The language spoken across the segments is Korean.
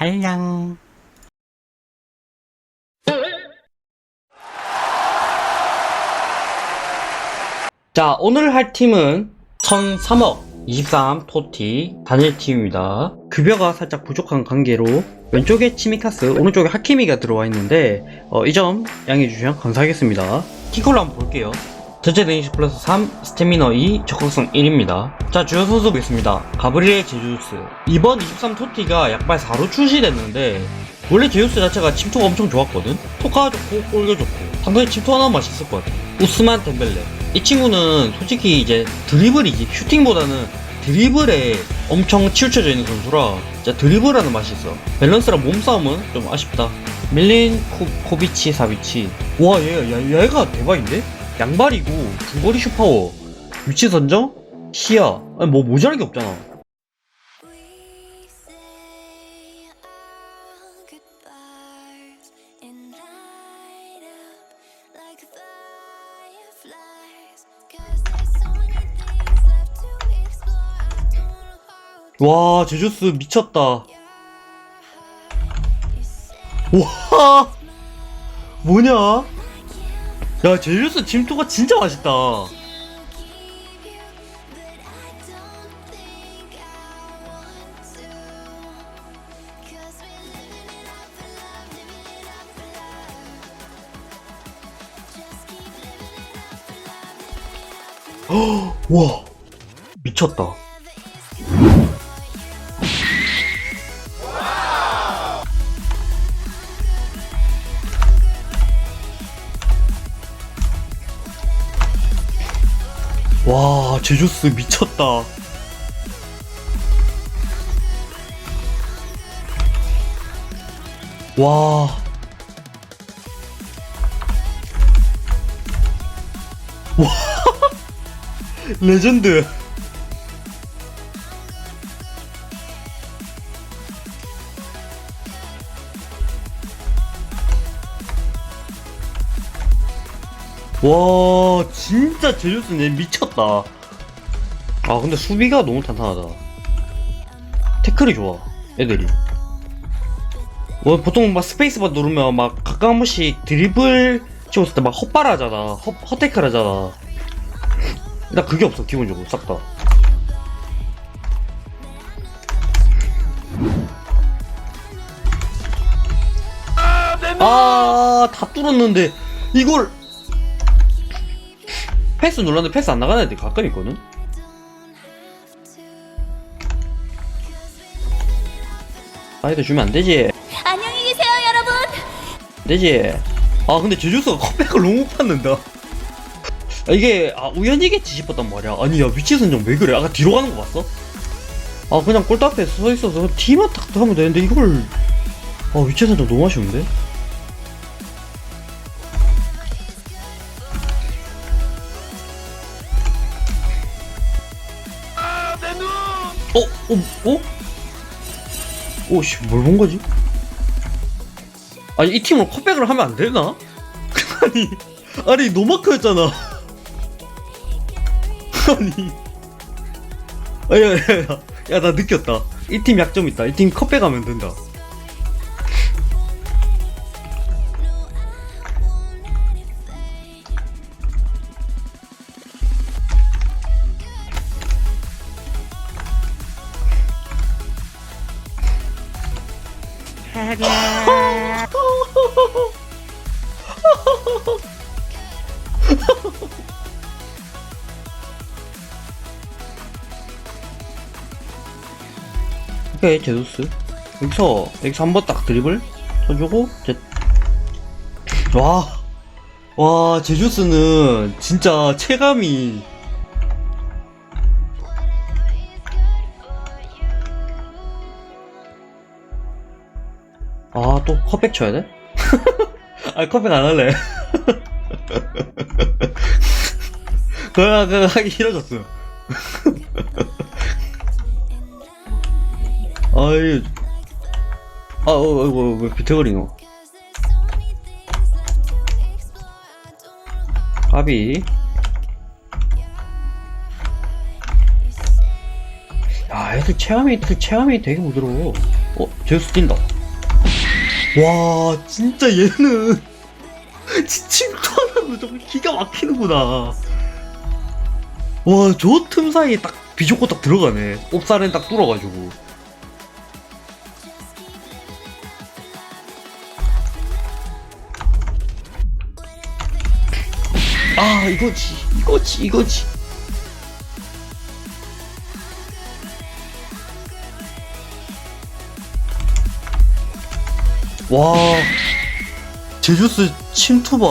한량. 자, 오늘 할 팀은 1003억 23 토티 단일팀입니다. 급여가 살짝 부족한 관계로 왼쪽에 치미카스, 오른쪽에 하키미가 들어와 있는데 어, 이 점 양해해 주시면 감사하겠습니다. 키콜로 한번 볼게요. 전체 데니시 플러스 3, 스태미너 2, 적극성 1입니다. 자, 주요 선수 보겠습니다. 가브리엘 제주스. 이번 23 토티가 약발 4로 출시됐는데, 원래 제우스 자체가 침투가 엄청 좋았거든? 토카가 좋고, 골도 좋고, 상당히 침투 하나 맛있을 것 같아. 우스만 덴벨레. 이 친구는 솔직히 이제 드리블이지, 슈팅보다는 드리블에 엄청 치우쳐져 있는 선수라, 진짜 드리블하는 맛이 있어. 밸런스랑 몸싸움은 좀 아쉽다. 밀린 코, 코비치 사비치. 와, 얘, 얘, 얘가 대박인데? 양발이고 중거리 슈퍼워 위치 선정 시야 아니 뭐 모자란 게 없잖아 와 제주스 미쳤다 와 뭐냐 야 제주스 짐투가 진짜 맛있다. but I 와 제주스 미쳤다. 와. 레전드. 와 진짜 제주스 내 미쳤다 아 근데 수비가 너무 탄탄하다. 태클이 좋아 애들이. 뭐 보통 막 스페이스바 누르면 막 가끔 한 번씩 드리블 치웠을 때 막 헛발하잖아. 헛, 헛태클 하잖아. 나 그게 없어 기본적으로. 싹다. 아다 뚫었는데 이걸 패스 눌렀는데 패스 안 나가는 애들 가끔 있거든 사이드 주면 안 되지 안녕히 계세요, 여러분. 안 되지 아 근데 제주스가 컵백을 너무 못 받는다 아, 이게 아 우연이겠지 싶었단 말이야 아니 야 위치 선정 왜 그래 아까 뒤로 가는 거 봤어? 아 그냥 골대 앞에 서 있어서 뒤만 탁 하면 되는데 이걸 아 위치 선정 너무 아쉬운데? 어? 어? 어? 오씨 뭘 본 거지? 아니 이 팀으로 컵백을 하면 안 되나? 아니 아니 노마크였잖아. 아니. 야야야 야 나 느꼈다. 이 팀 약점 있다. 이팀 컵백 하면 된다 오케이 제우스? 여기서 여기서 한 번 딱 드리블 쳐주고 제... 와, 와 제주스는 진짜 체감이 아 또 컵백 쳐야 돼? 아 컵백 안 할래 그거 그거 하기 싫어졌어 아이 아 어, 어, 어, 왜 비트거리노 까비 야 애들 체감이 이틀 체감이 되게 부드러워. 어, 제우스 뛴다. 와, 진짜 얘는 침투 하나도 좀 기가 막히는구나. 와, 저 틈 사이에 딱 비좁고 딱 들어가네. 옵사렌 딱 뚫어가지고. 아, 이거지, 이거지, 이거지. 와, 제주스 침투봐.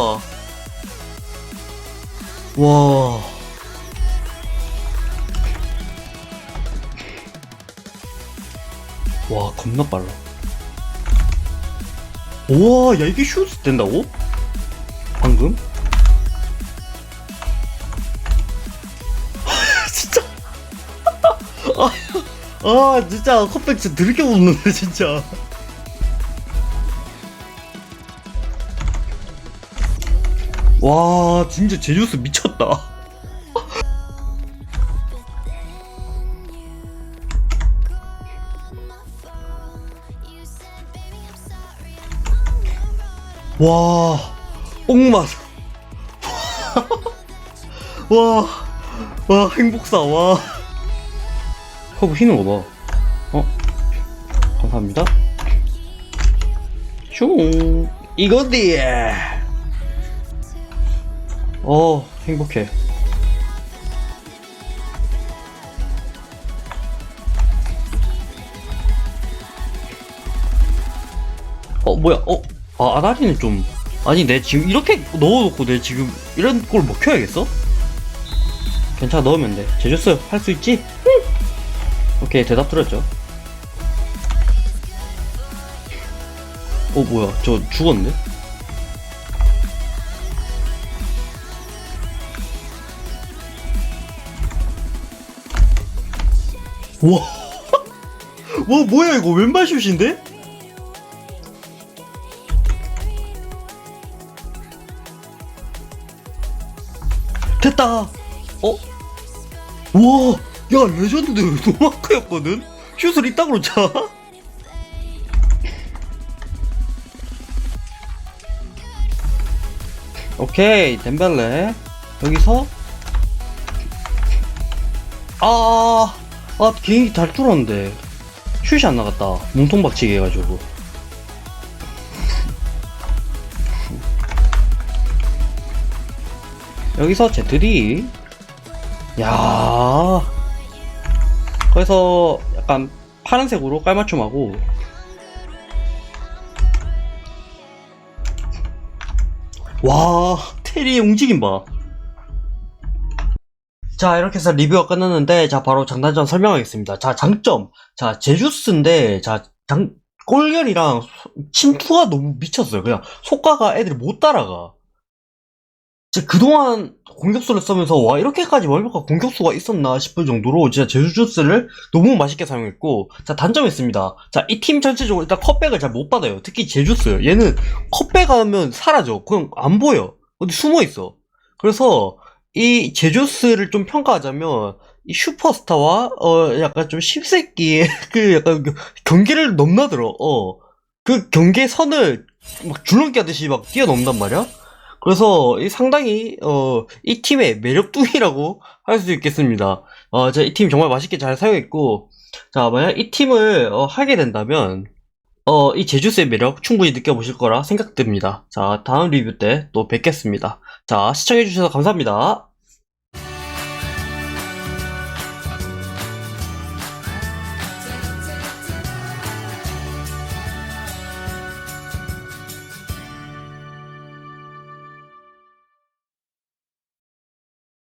와. 와, 겁나 빨라. 우와, 야, 이게 슈트 된다고? 방금? 진짜. 아, 아, 진짜 컵백 진짜 드럽게 웃는데, 진짜. 와, 진짜 제주스 미쳤다. 와, 옥맛. 와, 와, 행복사, 와. 허브 거 봐. 어? 감사합니다. 슝. 이거지. 어, 행복해. 어, 뭐야, 어? 아, 아다리는 좀. 아니, 내 지금 이렇게 넣어놓고 내 지금 이런 걸 먹혀야겠어? 괜찮아, 넣으면 돼. 제주스, 할 수 있지? 오케이, 대답 들었죠. 어, 뭐야, 저 죽었는데? 와, 와, 뭐야, 이거 왼발 슛인데? 됐다. 어? 와, 야 레전드 노마크였거든. 슛을 이따구로 차. 오케이 덴벨레 여기서 아, 아 비행기 잘 뚫었는데 슛이 안 나갔다. 몸통 박치기 해가지고. 여기서 제트디 야 그래서 약간 파란색으로 깔맞춤하고 와 테리의 움직임 봐. 자 이렇게 해서 리뷰가 끝났는데 자 바로 장단점 설명하겠습니다. 자 장점. 자 제주스인데 자 장, 골결이랑 소- 침투가 너무 미쳤어요. 그냥 속가가 애들이 못 따라가. 진짜 그동안 공격수를 쓰면서 와 이렇게까지 완벽한 공격수가 있었나 싶을 정도로 진짜 제주주스를 너무 맛있게 사용했고 자 단점이 있습니다. 자 이 팀 전체적으로 일단 컵백을 잘 못 받아요. 특히 제주스. 얘는 컵백 하면 사라져. 그냥 안 보여. 어디 숨어 있어. 그래서 이 제주스를 좀 평가하자면 이 슈퍼스타와 어 약간 좀 십새끼의 그 약간 그 경계를 넘나들어 어 그 경계 선을 막 줄넘기 하듯이 막 뛰어넘단 말이야 그래서 이 상당히 어, 이 팀의 매력둥이라고 할 수 있겠습니다. 어, 이 팀 정말 맛있게 잘 사용했고, 자 만약 이 팀을 어, 하게 된다면 어, 이 제주스의 매력 충분히 느껴보실 거라 생각됩니다. 자 다음 리뷰 때 또 뵙겠습니다. 자 시청해주셔서 감사합니다.